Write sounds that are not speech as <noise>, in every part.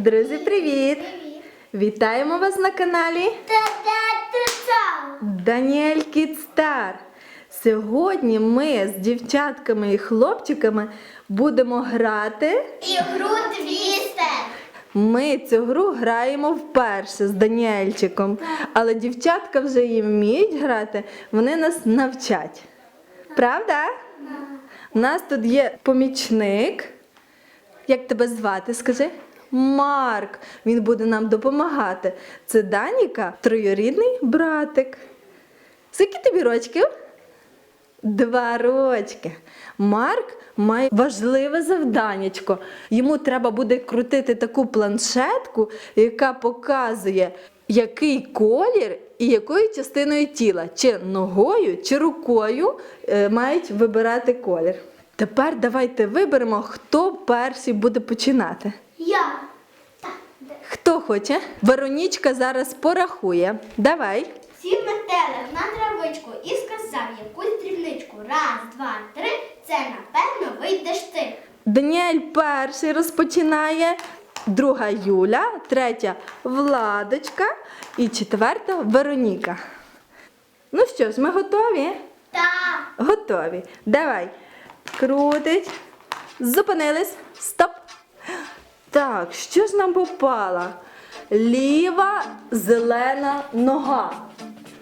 Друзі, привіт! Вітаємо вас на каналі Даніель Кідстар. Сьогодні ми з дівчатками і хлопчиками будемо грати. Ігру твістер. Ми цю гру граємо вперше з Даніельчиком, але дівчатка вже її вміють грати, вони нас навчать. Правда? У нас тут є помічник. Як тебе звати, скажи? Марк. Він буде нам допомагати. Це Даніка, троюрідний братик. Скільки тобі рочків? Два рочки. Марк має важливе завданнячко. Йому треба буде крутити таку планшетку, яка показує, який колір і якою частиною тіла, чи ногою, чи рукою е, мають вибирати колір. Тепер давайте виберемо, хто перший буде починати. Я. Так. Хто хоче? Веронічка зараз порахує. Давай. Сів метелик на травичку і сказав якусь дрібничку. Раз, два, три. Це напевно вийдеш ти. Даніель перший розпочинає, друга Юля, третя Владочка і четверта Вероніка. Ну що ж, ми готові? Так. Готові. Давай. Крутить. Зупинились. Стоп. Так, що ж нам попало? Ліва зелена нога.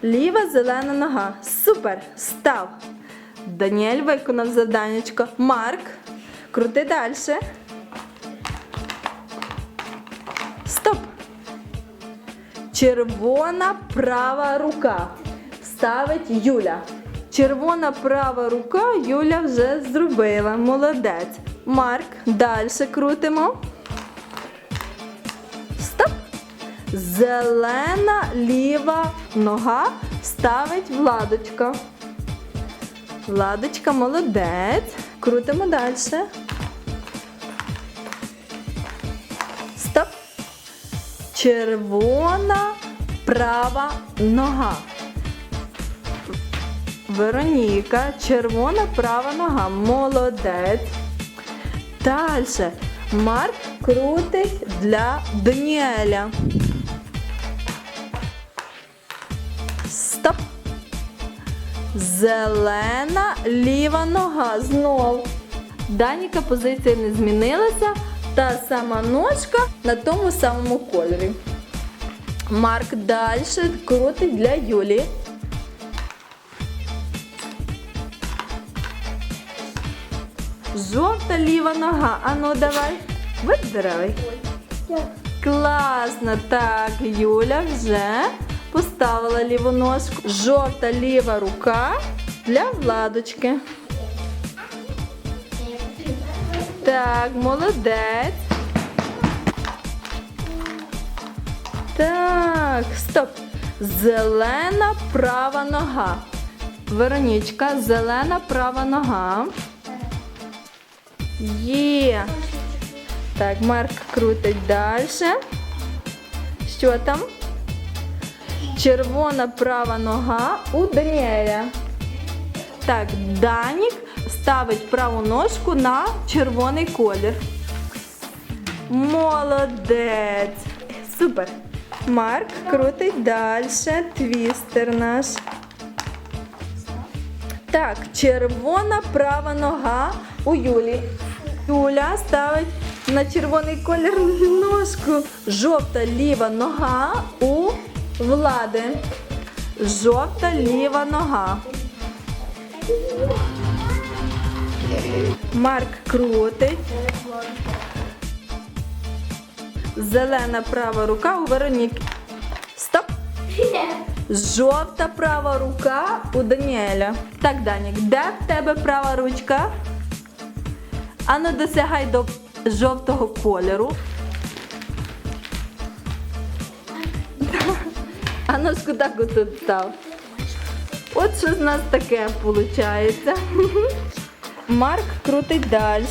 Ліва зелена нога. Супер. Став. Даніель виконав завданнячко. Марк. Крути далі. Стоп. Червона права рука. Ставить Юля. Червона права рука Юля вже зробила. Молодець. Марк, далі крутимо. Зелена ліва нога ставить Владочка. Владочка молодець. Крутимо далі. Стоп. Червона права нога. Вероніка, червона права нога. Молодець. Далі. Марк крутить для Даніеля. Зелена ліва нога. Знов. Даніка позиція не змінилася. Та сама ножка на тому самому кольорі. Марк далі крутить для Юлі. Жовта ліва нога. Ану, давай. Видирай. Класно. Так, Юля вже поставила ліву ножку. Жовта ліва рука для владочки. Так, молодець. Так, стоп. Зелена права нога. Веронічка, зелена права нога. Є. Так, Марк крутить далі. Що там? Червона права нога у Даніеля. Так, Данік ставить праву ножку на червоний колір. Молодець. Супер. Марк крутить далі. Твістер наш. Так, червона права нога у Юлі. Юля ставить на червоний колір ножку. Жовта ліва нога у влади. Жовта ліва нога. Марк крутить. Зелена права рука у Вероніки. Стоп. Жовта права рука у Даніеля. Так, Данік, де в тебе права ручка? Ану, досягай до жовтого кольору. А ножку так отут став. От що з нас таке виходить. <laughs> Марк крутить далі.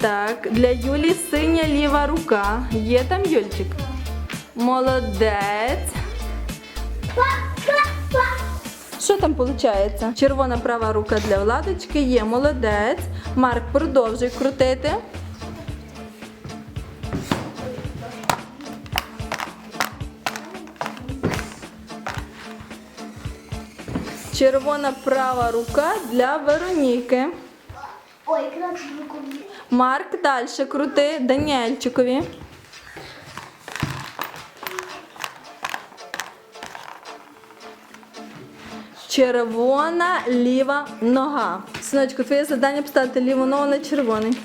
Так, для Юлі синя ліва рука. Є там Юльчик? Молодець. Що там виходить? Червона права рука для владочки є, молодець. Марк, продовжуй крутити. Червона права рука для Вероніки. Ой. Марк далі крути Даніельчикові. Червона ліва нога. Синочку, твоє завдання поставити ліву ногу на червоний.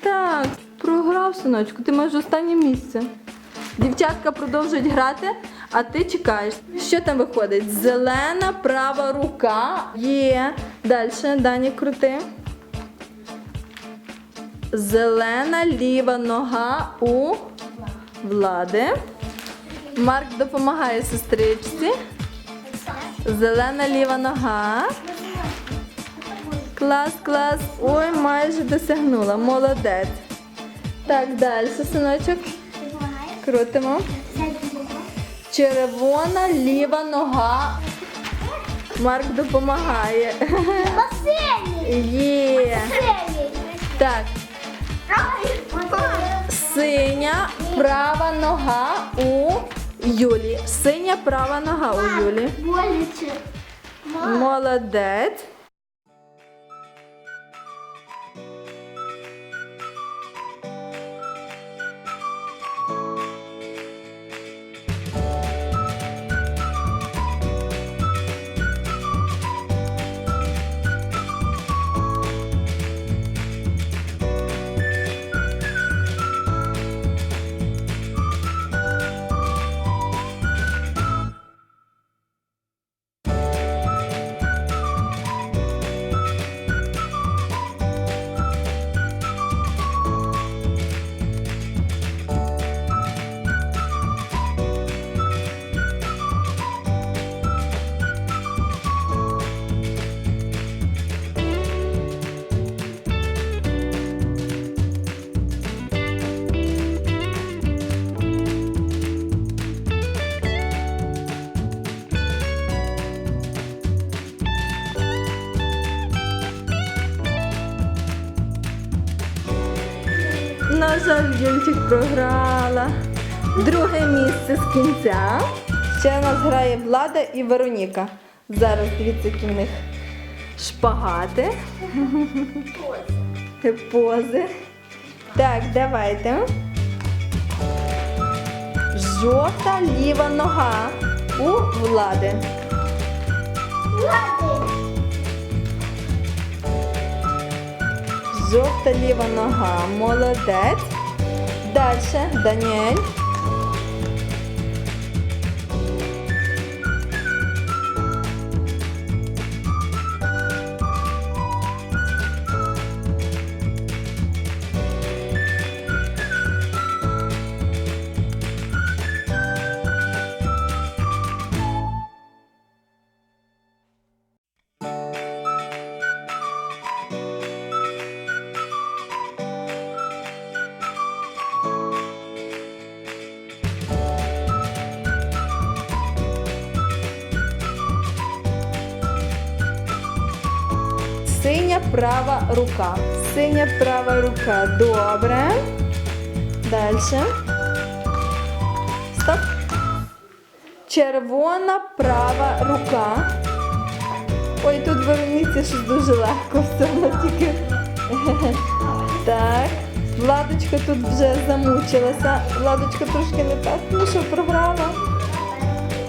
Так, програв, синочку, ти маєш останнє місце. Дівчатка продовжують грати, а ти чекаєш. Що там виходить? Зелена права рука. Є. Далі, Дані, крути. Зелена ліва нога у влади. Марк допомагає сестричці. Зелена ліва нога. Клас, клас. Ой, майже досягнула. Молодець. Так, далі, синочок. Крутимо. Червона ліва нога. Марк допомагає. Басейн! Є. Так, Синя права нога у Юлі. Синя права нога у Юлі. Молодець. На жаль, Юльчик програла. Друге місце з кінця. Ще у нас грає Влада і Вероніка. Зараз дивіться, які в них шпагати. Пози. Так, давайте. Жовта ліва нога у влади. влади. Жовта ліва нога. Молодець. Далі Даніель. Права рука. Синя права рука. Добре. Далі. Стоп. Червона права рука. Ой, тут Вероніці щось дуже легко все, тільки. <laughs> Так. Владочка тут вже замучилася. Владочка трошки не так. Ну що, програла?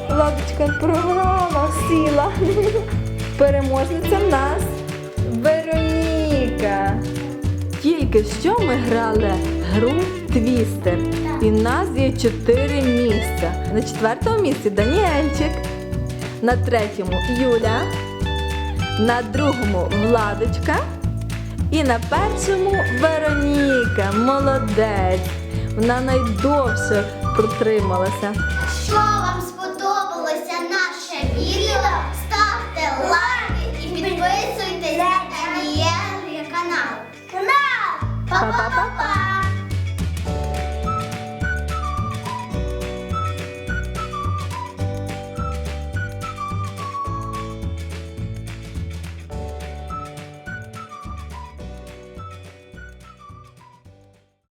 Владочка програла, сіла. <laughs> Переможниця в нас Тільки що ми грали гру Твістер. І в нас є чотири місця. На четвертому місці Даніельчик, на третьому Юля, на другому Владочка і на першому Вероніка. Молодець. Вона найдовше протрималася.